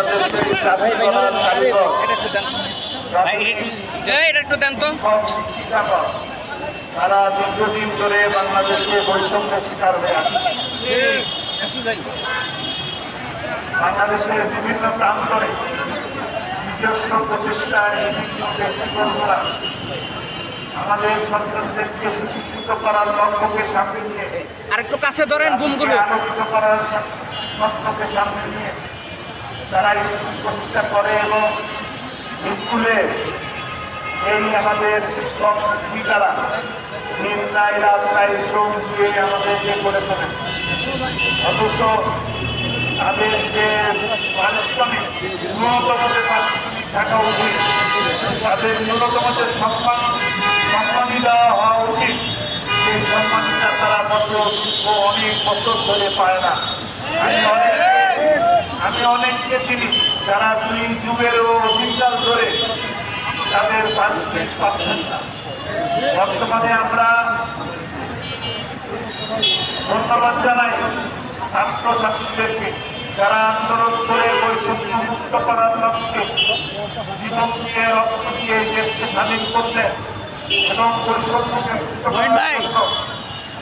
বাংলাদেশের জাতীয়তাবাদ কারিগর এটা একটু দেন তো। তারা দীর্ঘদিন ধরে বাংলাদেশে বৈষম্যের শিকার হয়ে আছে বাংলাদেশের বিভিন্ন প্রান্তরে নিজস্ব বিভিন্ন ব্যক্তিবর্গরা আমাদের সন্তানদেরকে সুশিক্ষিত করার লক্ষ্যকে সামনে নিয়ে আর একটু কাছে ধরেন গুমগুলো। আলোকিত করার সা- সামনে নিয়ে তারা স্কুল প্রতিষ্ঠা করে এবং স্কুলে এই আমাদের শিক্ষক, শিক্ষিকারা রাত নাই শ্রম দিয়ে আমাদেরকে করে তোলেন অথচ তাদের যে পারিশ্রমিক ন্যূনতম যে পারিশ্রমিক থাকা উচিত। তাদের ন্যূনতম যে সম্মান সম্মানী দেওয়া হওয়া উচিত। সেই সম্মানটা তারা মাত্র ও অনেক বছর ধরে পায় না। আমি অনেক অনেককে চিনি যারা দুই যুগেরও অধিকাল ধরে তাদের পারিশ্রমিক পাচ্ছেন না। বর্তমানে আমরা ধন্যবাদ জানাই ছাত্র ছাত্রীদেরকে যারা আন্দোলন করে বৈষম্য মুক্ত করার লক্ষ্যে জীবন দিয়ে রক্ত দিয়ে দেশকে স্বাধীন করলেন এবং বৈষম্যকে মুক্ত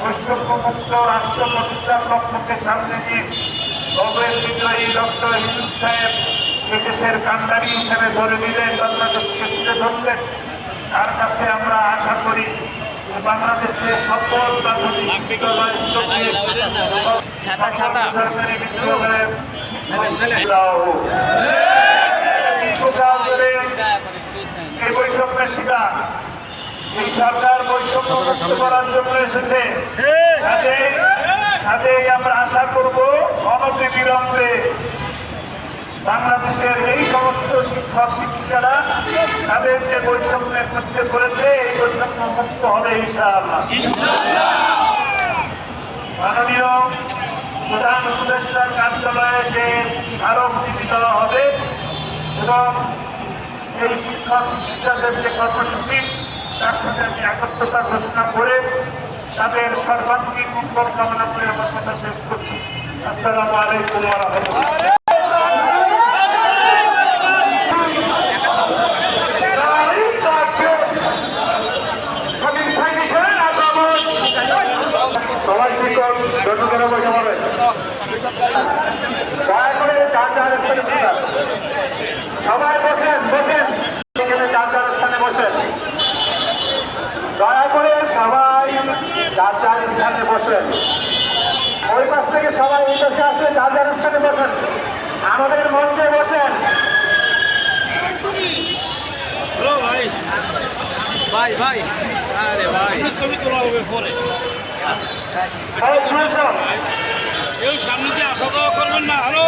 বৈষম্য মুক্ত রাষ্ট্র প্রতিষ্ঠার লক্ষ্যকে সামনে নিয়ে নবেল বিজয়ী ডক্টর হিন্দু সাহেব কান্ডারি হিসেবে ধরে নিলেন বাংলাদেশকে তুলে ধরলেন। তার কাছে আমরা আশা করি বাংলাদেশের সকল ছাতা। সরকারি বিদ্যালয়ের শিক্ষাও হোক। দীর্ঘকাল ধরে এই বৈষম্যের শিকার। এই সরকার বৈষম্য করার জন্য এসেছে। কাজেই কাজেই আমরা আশা করব অনতি বিলম্বে বাংলাদেশের এই সমস্ত শিক্ষক শিক্ষিকারা তাদের যে বৈষম্যের মধ্যে করেছে, এই বৈষম্য মুক্ত হবে মাননীয় প্রধান উপদেষ্টার কার্যালয়ে যে স্মারকলিপি দেওয়া হবে এবং এই শিক্ষক শিক্ষিকাদের যে কর্মসূচি, তার সাথে আমি একত্রতা ঘোষণা করে তাদের সর্বাঙ্গীন মঙ্গল কামনা করে আমার কথা শেষ করছি। আসসালামু আলাইকুম ওয়া রাহমাতুল্লাহ সবাই বসেন বসেন এখানে চার বসেন দয়া করে সবাই চার চার বসেন ওই পাশ থেকে সবাই এই পাশে আসলে চার চার স্থানে বসেন। আমাদের মঞ্চে বসেন। ভাই। ভাই আরে ভাই। ছবি তোলা হবে পরে। এই সামনে যে আসা যাওয়া করবেন না? হ্যালো?